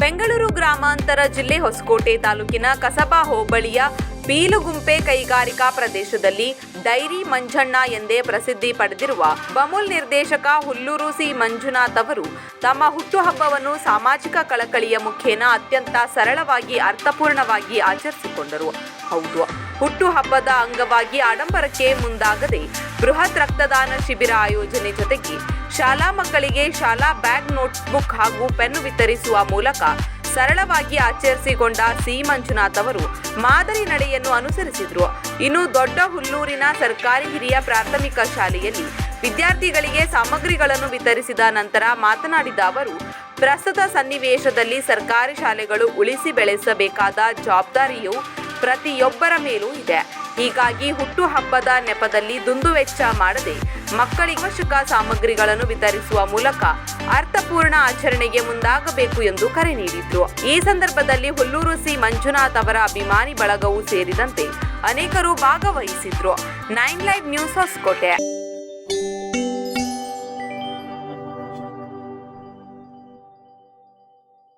ಬೆಂಗಳೂರು ಗ್ರಾಮಾಂತರ ಜಿಲ್ಲೆ ಹೊಸಕೋಟೆ ತಾಲೂಕಿನ ಕಸಬಾ ಹೋಬಳಿಯ ಬೀಲುಗುಂಪೆ ಕೈಗಾರಿಕಾ ಪ್ರದೇಶದಲ್ಲಿ ಡೈರಿ ಮಂಜಣ್ಣ ಎಂದೇ ಪ್ರಸಿದ್ಧಿ ಪಡೆದಿರುವ ಬಮುಲ್ ನಿರ್ದೇಶಕ ಹುಲ್ಲೂರು ಸಿ ಮಂಜುನಾಥ್ ಅವರು ತಮ್ಮ ಹುಟ್ಟುಹಬ್ಬವನ್ನು ಸಾಮಾಜಿಕ ಕಳಕಳಿಯ ಮುಖೇನ ಅತ್ಯಂತ ಸರಳವಾಗಿ, ಅರ್ಥಪೂರ್ಣವಾಗಿ ಆಚರಿಸಿಕೊಂಡರು. ಹೌದು, ಹುಟ್ಟುಹಬ್ಬದ ಅಂಗವಾಗಿ ಆಡಂಬರಕ್ಕೆ ಮುಂದಾಗದೆ ಬೃಹತ್ ರಕ್ತದಾನ ಶಿಬಿರ ಆಯೋಜನೆ ಜೊತೆಗೆ ಶಾಲಾ ಮಕ್ಕಳಿಗೆ ಶಾಲಾ ಬ್ಯಾಗ್, ನೋಟ್ಬುಕ್ ಹಾಗೂ ಪೆನ್ ವಿತರಿಸುವ ಮೂಲಕ ಸರಳವಾಗಿ ಆಚರಿಸಿಕೊಂಡ ಸಿ. ಮಂಜುನಾಥ್ ಅವರು ಮಾದರಿ ನಡೆಯನ್ನು ಅನುಸರಿಸಿದ್ರು. ಇನ್ನು ದೊಡ್ಡ ಹುಲ್ಲೂರಿನ ಸರ್ಕಾರಿ ಹಿರಿಯ ಪ್ರಾಥಮಿಕ ಶಾಲೆಯಲ್ಲಿ ವಿದ್ಯಾರ್ಥಿಗಳಿಗೆ ಸಾಮಗ್ರಿಗಳನ್ನು ವಿತರಿಸಿದ ನಂತರ ಮಾತನಾಡಿದ ಅವರು, ಪ್ರಸ್ತುತ ಸನ್ನಿವೇಶದಲ್ಲಿ ಸರ್ಕಾರಿ ಶಾಲೆಗಳು ಉಳಿಸಿ ಬೆಳೆಸಬೇಕಾದ ಜವಾಬ್ದಾರಿಯು ಪ್ರತಿಯೊಬ್ಬರ ಮೇಲೂ ಇದೆ. ಹೀಗಾಗಿ ಹುಟ್ಟುಹಬ್ಬದ ನೆಪದಲ್ಲಿ ದುಂದುವೆಚ್ಚ ಮಾಡದೆ ಮಕ್ಕಳಿಗೆ ಅವಶ್ಯಕ ಸಾಮಗ್ರಿಗಳನ್ನು ವಿತರಿಸುವ ಮೂಲಕ ಅರ್ಥಪೂರ್ಣ ಆಚರಣೆಗೆ ಮುಂದಾಗಬೇಕು ಎಂದು ಕರೆ ನೀಡಿದ್ರು. ಈ ಸಂದರ್ಭದಲ್ಲಿ ಹುಲ್ಲೂರು ಸಿ. ಮಂಜುನಾಥ್ ಅವರ ಅಭಿಮಾನಿ ಬಳಗವೂ ಸೇರಿದಂತೆ ಅನೇಕರು ಭಾಗವಹಿಸಿದ್ರು. Nine live news Hosakote.